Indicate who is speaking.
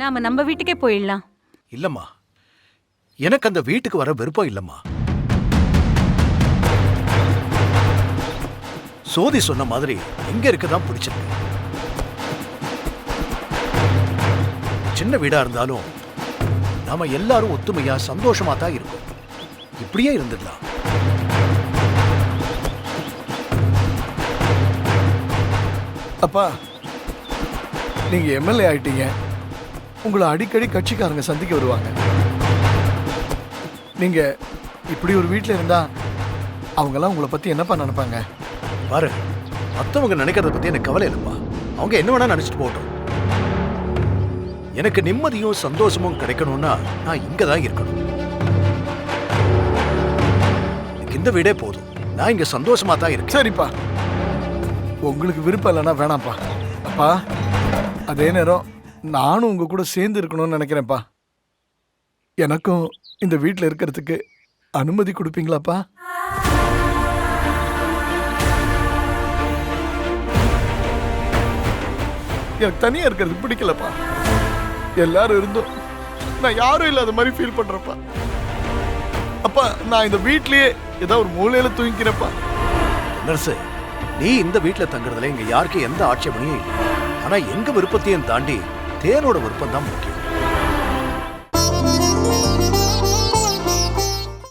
Speaker 1: நாம நம்ம வீட்டுக்கே போயிடலாம்.
Speaker 2: இல்லம்மா. எனக்கு அந்த வீட்டுக்கு வர விருப்பம் இல்லம்மா. சோதி சொன்ன மாதிரி எங்க இருக்கதான் பிடிச்சிருக்கு. சின்ன வீடா இருந்தாலும் நாம எல்லாரும் ஒத்துமையா சந்தோஷமா தான் இருக்கோம். இப்படியே இருந்துடலாம்.
Speaker 3: அப்பா நீங்க எம்எல்ஏ ஆயிட்டீங்க. உங்களை அடிக்கடி கட்சிக்காரங்க சந்திக்க வருவாங்க. நீங்க இப்படி ஒரு வீட்டில் இருந்தா அவங்கெல்லாம் உங்களை பத்தி என்னப்பா நினைப்பாங்க?
Speaker 2: பாரு மத்தவங்க நினைக்கிறத பத்தி எனக்கு கவலை இல்லப்பா. அவங்க என்ன வேணா நினைச்சிட்டு போகட்டும். எனக்கு நிம்மதியும் சந்தோஷமும் கிடைக்கணும்னா நான் இங்க தான் இருக்கணும் இந்த வீடே போதும். நான் இங்க சந்தோஷமா தான் இருக்கேன்.
Speaker 3: சரிப்பா. உங்களுக்கு விருப்பம் இல்லைன்னா வேணாம்ப்பா. அப்பா அதே நேரம் நானும் உங்க கூட சேர்ந்து இருக்கணும்னு நினைக்கிறேன்ப்பா. எனக்கும் இந்த வீட்டில் இருக்கிறதுக்கு அனுமதி கொடுப்பீங்களாப்பா? எனக்கு தனியா இருக்கிறது பிடிக்கலப்பா. எல்லாரும் இருந்தும் நான் யாரும் இல்லாத மாதிரி ஃபீல் பண்ணுறப்பா அப்பா நான் இந்த வீட்லயே ஏதோ ஒரு மூலையில தூங்கிக்கிறேன்ப்பா.
Speaker 2: நர்ஸு நீ இந்த வீட்டில் தங்குறதுல இங்க யாருக்கும் எந்த ஆட்சேபனையும் இல்லை. ஆனா எங்க விருப்பத்தையும் தாண்டி தேனோட விருப்பம் தான் முக்கியம்.